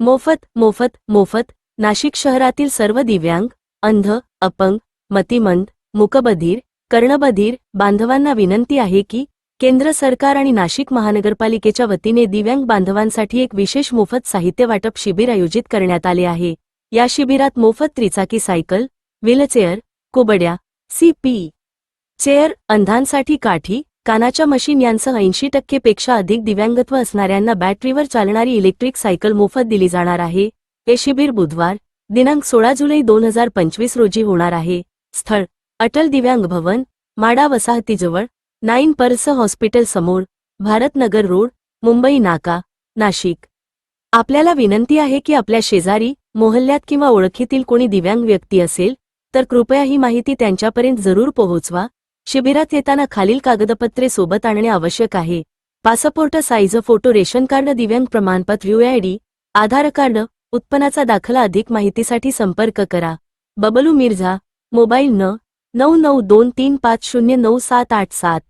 मोफत मोफत मोफत नाशिक शहरातील सर्व दिव्यांग अंध अपंग मतिमंद मुकबधीर कर्णबधीर बांधवांना विनंती आहे की केंद्र सरकार आणि नाशिक महानगरपालिकेच्या वतीने दिव्यांग बांधवांसाठी एक विशेष मोफत साहित्य वाटप शिबिर आयोजित करण्यात आले आहे. या शिबिरात मोफत त्रिचाकी सायकल व्हीलचेअर कुबड्या सीपी चेअर अंधांसाठी काठी कानाच्या मशीन यांसह ऐंशी टक्केपेक्षा अधिक दिव्यांगत्व असणाऱ्यांना बॅटरीवर चालणारी इलेक्ट्रिक सायकल मोफत दिली जाणार आहे. हे शिबिर बुधवार दिनांक सोळा जुलै दोन हजार पंचवीस रोजी होणार आहे. स्थळ अटल दिव्यांग भवन माडा वसाहतीजवळ नाईन पर्स हॉस्पिटल समोर भारतनगर रोड मुंबई नाका नाशिक. आपल्याला विनंती आहे की आपल्या शेजारी मोहल्ल्यात किंवा ओळखीतील कोणी दिव्यांग व्यक्ती असेल तर कृपया ही माहिती त्यांच्यापर्यंत जरूर पोहोचवा. शिबिरात येताना खालील कागदपत्रे सोबत आणणे आवश्यक आहे. Passport size photo ration card दिव्यांग प्रमाणपत्र यूआयडी आधार कार्ड उत्पन्नाचा दाखला अधिक माहितीसाठी संपर्क करा. बबलू मिर्झा मोबाईल न नऊ नऊ दोन तीन पाच शून्य नऊ सात आठ सात.